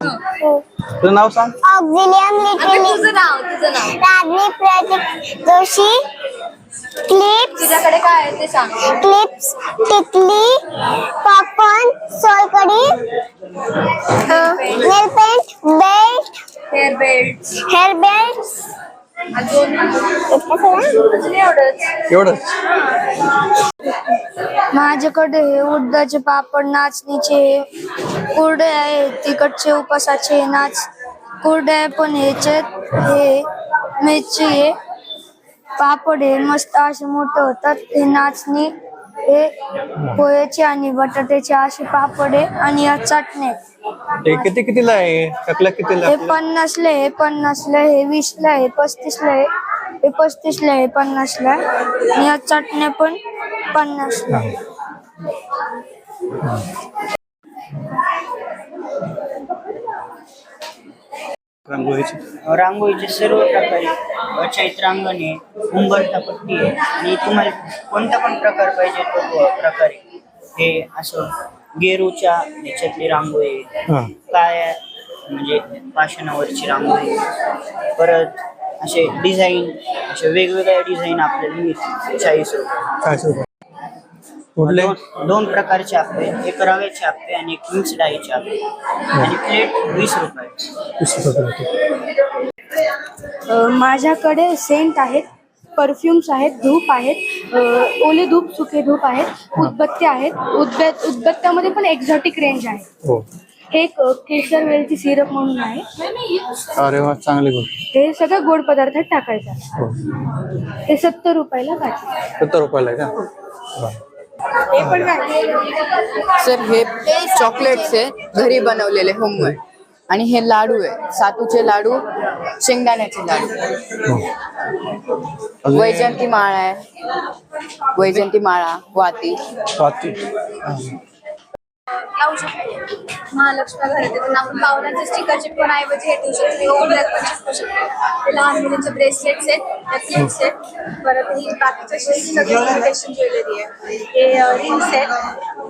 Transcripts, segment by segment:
तुझं नाव सांग. ऑक्झिलियम आता लिटरली तुझं नाव तुझं नाव. राजनी प्रतीक जोशी. क्लिप्स. तुझ्याकडे काय आहे ते सांग. क्लिप्स. टिकली popcorn. Solkadhi nail paint belt. Hair belt. Hair belt. एवढंच? माझ्याकडे हे उडदाचे पापड नाचणीचे कुरडे आहे तिकडचे उपासाचे नाच कुरडे आहे पण ह्याच्यात हे मिरची हे पापड हे मस्त असे मोठे होतात हे नाचणी हे पोह्याचे आणि बटाट्याचे असे पापड आणि या चटण्या. हे किती कितीला आहे चकल्या कितीला हे आहे? पन्नासला आहे हे पन्नासला हे वीसला आहे पस्तीसला आहे हे पस्तीसला आहे पन्नासला आणि या चटण्या पण पन्नासला रांगोळीची. रांगोळीचे सर्व प्रकारे चैत्रांगण आहे उंबरठा पट्टी आहे. आणि तुम्हाला कोणता पण प्रकार पाहिजे तो प्रकार. हे असं गेरूच्या ह्याच्यातली रांगोळी हा. काय म्हणजे पाषाणावरची रांगोळी परत असे डिझाईन असे वेगवेगळ्या डिझाईन आपल्याला मिळतील. चाळीस रुपये. काय रुपये. कुठले दोन प्रकारचे आपले एक रव्याचे आपले आणि एक मिक्स डाळीचे आपले आणि प्लेट वीस रुपये. अ, माझ्याकडे सेंट आहेत परफ्युम्स आहेत धूप आहेत अ, ओले धूप सुके धूप आहेत उदबत्त्या आहेत. उदबत उदबत्त्यामध्ये पण एक्झॉटिक रेंज आहे. हो. हे एक अ, केशर वेलची सिरप म्हणून आहे. अरे वा चांगली गोष्ट. हे सगळं गोड पदार्थात टाकायचं. आहे. हो. हे सत्तर रुपयाला पाहिजे सत्तर रुपयाला आहे का? सर हे चॉकलेट्स आहे घरी बनवलेले होममेड आणि हे लाडू आहे सातूचे लाडू शेंगदाण्याचे लाडू. हो. वैजंती माळा आहे. वैजंती माळा वाती. स्वाती हा. लावू शकतो महालक्ष्मी घरात येतात आपण पावलांचे स्टिकर चिपकून ऐवजी हे ठेवू शकतो. उघड्यात पण चिपकू शकतो. लहान मुलींचे ब्रेसलेट्स आहेत नेकलेट्स आहेत. परत ही बाकीचे असे सगळे ज्वेलरी आहे. हे रिंग्स आहेत.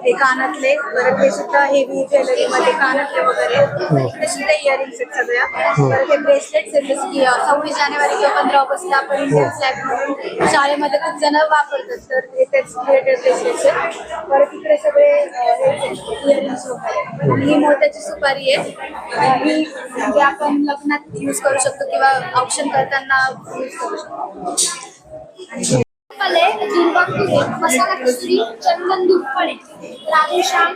हे कानातले. परत हे सुद्धा हेवी ज्वेलरी मध्ये कानातले वगैरे. इकडे सुद्धा इयरिंग्स आहेत सगळ्या. परत हे ब्रेसलेट्स आहेत. जसं की सव्वीस जानेवारी किंवा पंधरा ऑगस्ट आपण इंडियन फ्लॅग म्हणून शाळेमध्ये खूप जण वापरतात. तर हे तेच रिलेटेड ब्रेसलेट्स आहेत. परत इकडे सगळे इयरिंग्स वगैरे आणि ही मोत्याची सुपारी आहे. ही म्हणजे आपण लग्नात यूज करू शकतो किंवा औक्षण करताना यूज करू शकतो. फले दुर्वा मसाला कसुरी चंदन धुप्पणे राधेश्याम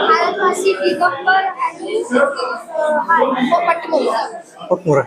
भारतवासी दिगंबर आणि पटमोरा मोगरा